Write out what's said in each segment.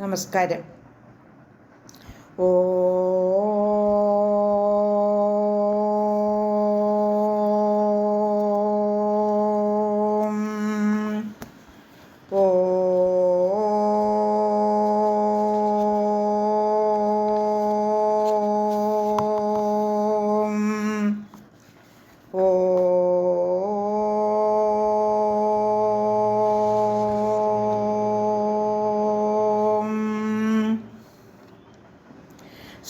നമസ്കാരം. ഓ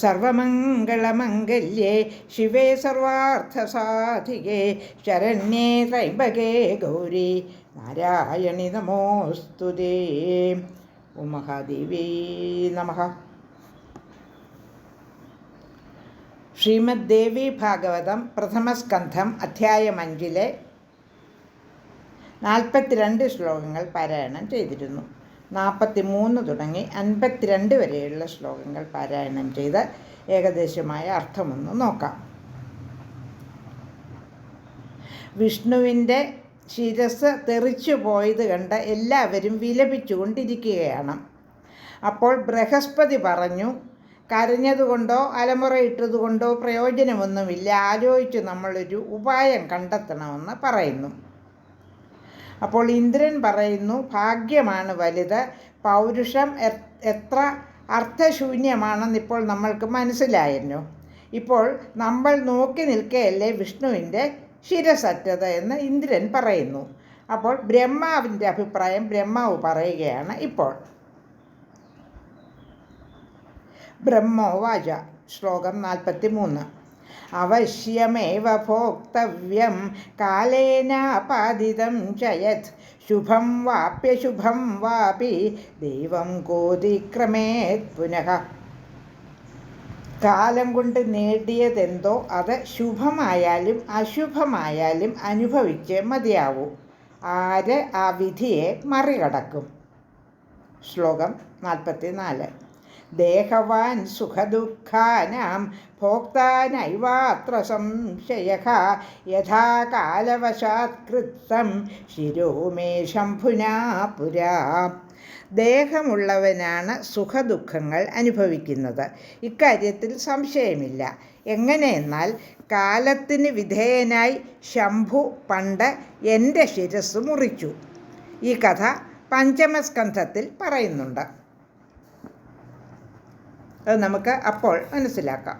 സർവമംഗളമംഗല്യേ ശിവേ സർവാർത്ഥസാധികേ ശരണ്യേ ത്രൈബകേ ഗൗരി നാരായണി നമോസ്തുതേ ഓ മഹാദേവീ നമ. ശ്രീമദ് ദേവി ഭാഗവതം പ്രഥമസ്കന്ധം അധ്യായം അഞ്ചിലെ നാൽപ്പത്തിരണ്ട് ശ്ലോകങ്ങൾ പാരായണം ചെയ്തിരുന്നു. നാൽപ്പത്തി മൂന്ന് തുടങ്ങി അൻപത്തിരണ്ട് വരെയുള്ള ശ്ലോകങ്ങൾ പാരായണം ചെയ്ത് ഏകദേശമായ അർത്ഥമൊന്ന് നോക്കാം. വിഷ്ണുവിന്റെ ശിരസ് തെറിച്ചു പോയത് കണ്ട് എല്ലാവരും വിലപിച്ചുകൊണ്ടിരിക്കുകയാണ്. അപ്പോൾ ബൃഹസ്പതി പറഞ്ഞു കരഞ്ഞതുകൊണ്ടോ അലമുറയിട്ടതുകൊണ്ടോ പ്രയോജനമൊന്നുമില്ല. ആലോചിച്ച് നമ്മളൊരു ഉപായം കണ്ടെത്തണമെന്ന് പറയുന്നു. അപ്പോൾ ഇന്ദ്രൻ പറയുന്നു ഭാഗ്യമാണ് വലുത്. പൗരുഷം എത്ര അർത്ഥശൂന്യമാണെന്ന് ഇപ്പോൾ നമ്മൾക്ക് മനസ്സിലായിരുന്നു ഇപ്പോൾ നമ്മൾ നോക്കി നിൽക്കുകയല്ലേ വിഷ്ണുവിന്റെ ശിരസറ്റത് എന്ന് ഇന്ദ്രൻ പറയുന്നു. അപ്പോൾ ബ്രഹ്മാവിന്റെ അഭിപ്രായം ബ്രഹ്മാവ് പറയുകയാണ് ഇപ്പോൾ. ബ്രഹ്മോവാച ശ്ലോകം നാൽപ്പത്തി മൂന്ന് അവശ്യമേവ ഭോക്തവ്യം കാലേനാപാദിതം ചയത് ശുഭം വാപ്യശുഭം വാപി ദൈവം കോതിക്രമേത് പുനഃ കാലം കൊണ്ട് നേടിയതെന്തോ അത് ശുഭമായാലും അശുഭമായാലും അനുഭവിച്ച് മതിയാവൂ. ആര് ആ വിധിയെ മറികടക്കും? ശ്ലോകം നാൽപ്പത്തി നാല് ദേഹവാൻ സുഖദുഃഖാനാം ഭോക്താനൈവാത്ര സംശയ യഥാ കാലവശാത് കൃത്തം ശിരോമേ ശംഭുനാ പുരാ. ദേഹമുള്ളവനാണ് സുഖദുഃഖങ്ങൾ അനുഭവിക്കുന്നത്. ഇക്കാര്യത്തിൽ സംശയമില്ല. എങ്ങനെയെന്നാൽ കാലത്തിന് വിധേയനായി ശംഭു പണ്ട് എന്റെ ശിരസ് മുറിച്ചു. ഈ കഥ പഞ്ചമസ്കന്ധത്തിൽ പറയുന്നുണ്ട്. അത് നമുക്ക് അപ്പോൾ മനസ്സിലാക്കാം.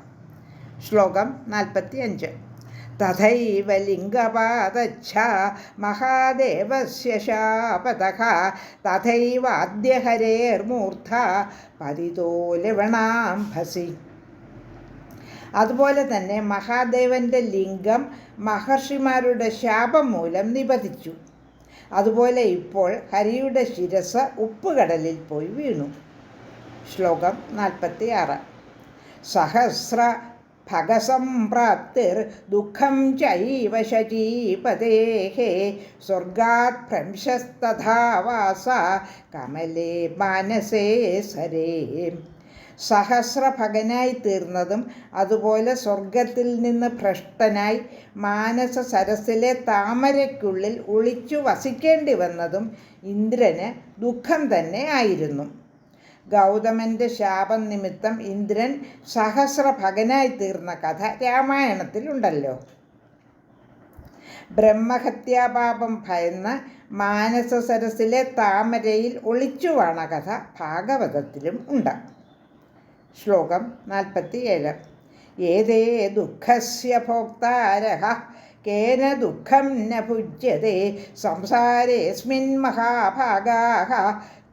ശ്ലോകം നാൽപ്പത്തി അഞ്ച് തഥൈവ ലിംഗപാതച്ഛ മഹാദേവസ്യ ശാപതഃ തഥൈവാദ്യഹരേർമൂർധ പതിതോ ലവണാംഭസി അതുപോലെ തന്നെ മഹാദേവന്റെ ലിംഗം മഹർഷിമാരുടെ ശാപം മൂലം നിപതിച്ചു അതുപോലെ ഇപ്പോൾ ഹരിയുടെ ശിരസ് ഉപ്പുകടലിൽ പോയി വീണു. ശ്ലോകം നാൽപ്പത്തി ആറ് സഹസ്ര ഭഗസംപ്രാപ്തിർ ദുഃഖം ചൈവ ശചീപതേः സ്വർഗാത് ഭ്രംശസ്തഥാവാസ കമലേ മാനസേ സരേ. സഹസ്രഭകനായി തീർന്നതും അതുപോലെ സ്വർഗത്തിൽ നിന്ന് ഭ്രഷ്ടനായി മാനസ സരസിലെ താമരയ്ക്കുള്ളിൽ ഒളിച്ചു വസിക്കേണ്ടി വന്നതും ഇന്ദ്രന് ദുഃഖം തന്നെ ആയിരുന്നു. ഗൗതമന്റെ ശാപം നിമിത്തം ഇന്ദ്രൻ സഹസ്രഭകനായി തീർന്ന കഥ രാമായണത്തിലുണ്ടല്ലോ. ബ്രഹ്മഹത്യാപാപം ഭയന്ന് മാനസ സരസിലെ താമരയിൽ ഒളിച്ചുവാണ കഥ ഭാഗവതത്തിലും ഉണ്ട്. ശ്ലോകം നാൽപ്പത്തിയേഴ്. ഏതേ ദുഃഖസ്യ ഭോക്താരഹ കേന ദുഃഖം ന സംസാരേസ്മിൻ മഹാഭാഗാഹ.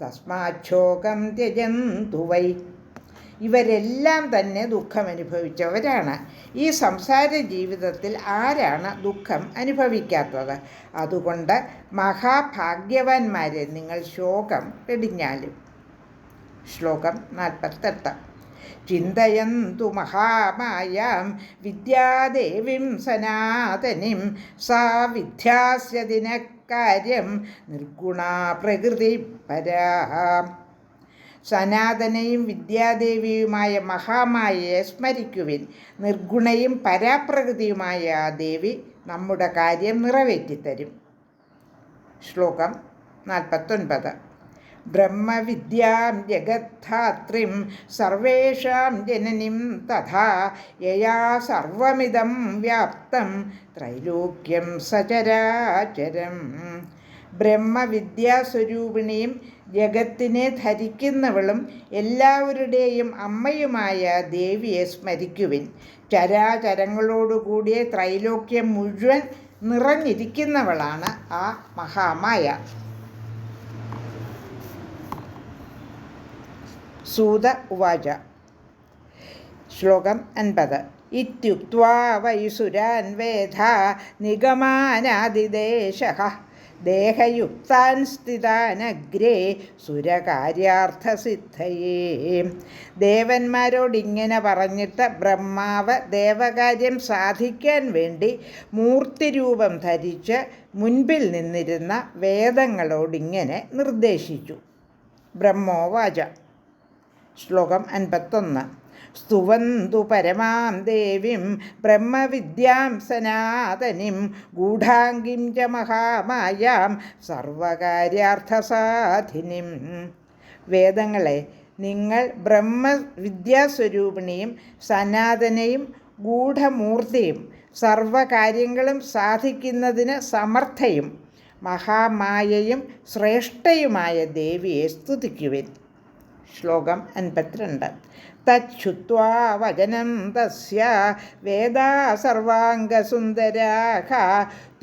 തസ്മാക്ഷോകം ത്യജന്തു വൈ. ഇവരെല്ലാം തന്നെ ദുഃഖം അനുഭവിച്ചവരാണ് ഈ സംസാര ജീവിതത്തിൽ ആരാണ് ദുഃഖം അനുഭവിക്കാത്തത്? അതുകൊണ്ട് മഹാഭാഗ്യവാന്മാരെ നിങ്ങൾ ശോകം വെടിഞ്ഞാലും. ശ്ലോകം നാൽപ്പത്തെട്ട്. ചിന്തയന്തു മഹാമായാം വിദ്യാദേവീം സനാതനിം സാ വിദ്യാസ്യ കാര്യം നിർഗുണാ പ്രകൃതി പരാ സനാതനയും വിദ്യാദേവിയുമായ മഹാമായയെ സ്മരിക്കുവിൻ. നിർഗുണയും പരാപ്രകൃതിയുമായ ആ ദേവി നമ്മുടെ കാര്യം നിറവേറ്റിത്തരും. ശ്ലോകം നാൽപ്പത്തൊൻപത്. ബ്രഹ്മവിദ്യാം ജഗദ്ധാത്രിം സർവേഷാം ജനനിം തഥാ യയാ സർവമിതം വ്യാപ്തം ത്രൈലോക്യം സചരാചരം ബ്രഹ്മവിദ്യാസ്വരൂപിണിയും ജഗത്തിനെ ധരിക്കുന്നവളും എല്ലാവരുടെയും അമ്മയുമായ ദേവിയെ സ്മരിക്കുവിൻ. ചരാചരങ്ങളോടുകൂടിയ ത്രൈലോക്യം മുഴുവൻ നിറഞ്ഞിരിക്കുന്നവളാണ് ആ മഹാമായ. സൂത ഉവാച. ശ്ലോകം അൻപത്. ഇത്യുക്വാ വൈസുരാൻ വേദ നിഗമാനാദിദേശ ദേഹയുക്താൻ സ്ഥിതാനഗ്രേ സുരകാര്യാർത്ഥസിദ്ധയേ. ദേവന്മാരോടിങ്ങനെ പറഞ്ഞിട്ട് ബ്രഹ്മാവ് ദേവകാര്യം സാധിക്കാൻ വേണ്ടി മൂർത്തിരൂപം ധരിച്ച് മുൻപിൽ നിന്നിരുന്ന വേദങ്ങളോടിങ്ങനെ നിർദ്ദേശിച്ചു. ബ്രഹ്മോവാച. ശ്ലോകം അൻപത്തൊന്ന്. സ്തുവന്തു പരമാം ദേവീം ബ്രഹ്മവിദ്യാം സനാതനിം ഗൂഢാംഗിം ച മഹാമായാം സർവകാര്യാർത്ഥസാധിനിം. വേദങ്ങളെ നിങ്ങൾ ബ്രഹ്മവിദ്യാസ്വരൂപിണിയും സനാതനയും ഗൂഢമൂർത്തിയും സർവകാര്യങ്ങളും സാധിക്കുന്നതിന് സമർത്ഥയും മഹാമായയും ശ്രേഷ്ഠയുമായ ദേവിയെ സ്തുതിക്കുവിൻ. ശ്ലോകം അൻപത്തിരണ്ട്. തച്ഛുത്വാ വചനം തസ്യ വേദാ സർവാംഗസുന്ദരാഹ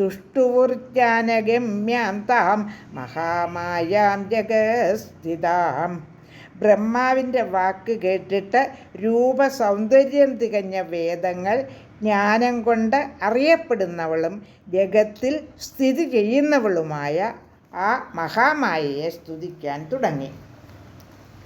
തുഷ്ടുവുർജാനഗമ്യാം താം മഹാമായാം ജഗസ്ഥിതാം. ബ്രഹ്മാവിന്റെ വാക്ക് കേട്ടിട്ട് രൂപസൗന്ദര്യം തികഞ്ഞ വേദങ്ങൾ ജ്ഞാനം കൊണ്ട് അറിയപ്പെടുന്നവളും ജഗത്തിൽ സ്ഥിതി ചെയ്യുന്നവളുമായ ആ മഹാമായയെ സ്തുതിക്കാൻ തുടങ്ങി.